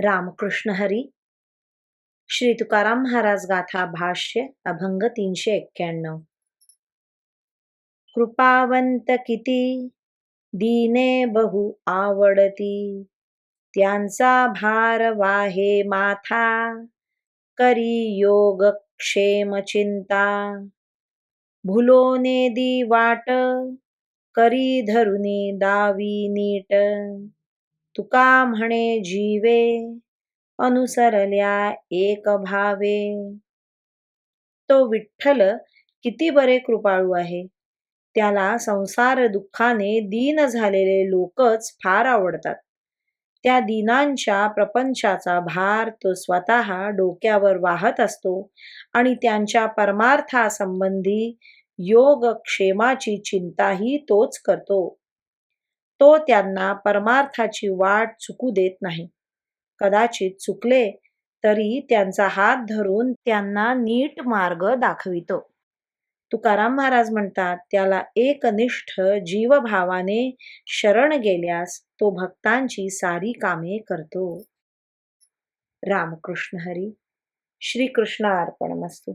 रामकृष्ण हरी. श्री तुकाराम महाराज गाथा भाष्य अभंग तीनशे एक्क्याण्णव. कृपावंत किती दीने बहु आवडती. त्यांचा भार वाहे माथा करी योग क्षेम चिंता. भुलोने दी वाट करी धरुनी दावी नीट. तुका म्हणे जीवे अनुसरल्या एक भावे. तो विठ्ठल किती बरे कृपाळू आहे. त्याला संसार दुःखाने दीन झालेले लोकच फार आवडतात. त्या दीनांच्या प्रपंचाचा भार तो स्वतः डोक्यावर वाहत असतो आणि त्यांच्या परमार्थासंबंधी योगक्षेमाची चिंताही तोच करतो. तो त्यांना परमार्थाची वाट चुकू देत नाही. कदाचित चुकले तरी त्यांचा हात धरून त्यांना नीट मार्ग दाखवितो. तुकाराम महाराज म्हणतात त्याला एकनिष्ठ जीवभावाने शरण गेल्यास तो भक्तांची सारी कामे करतो. रामकृष्ण हरी. श्रीकृष्ण अर्पण मस्तू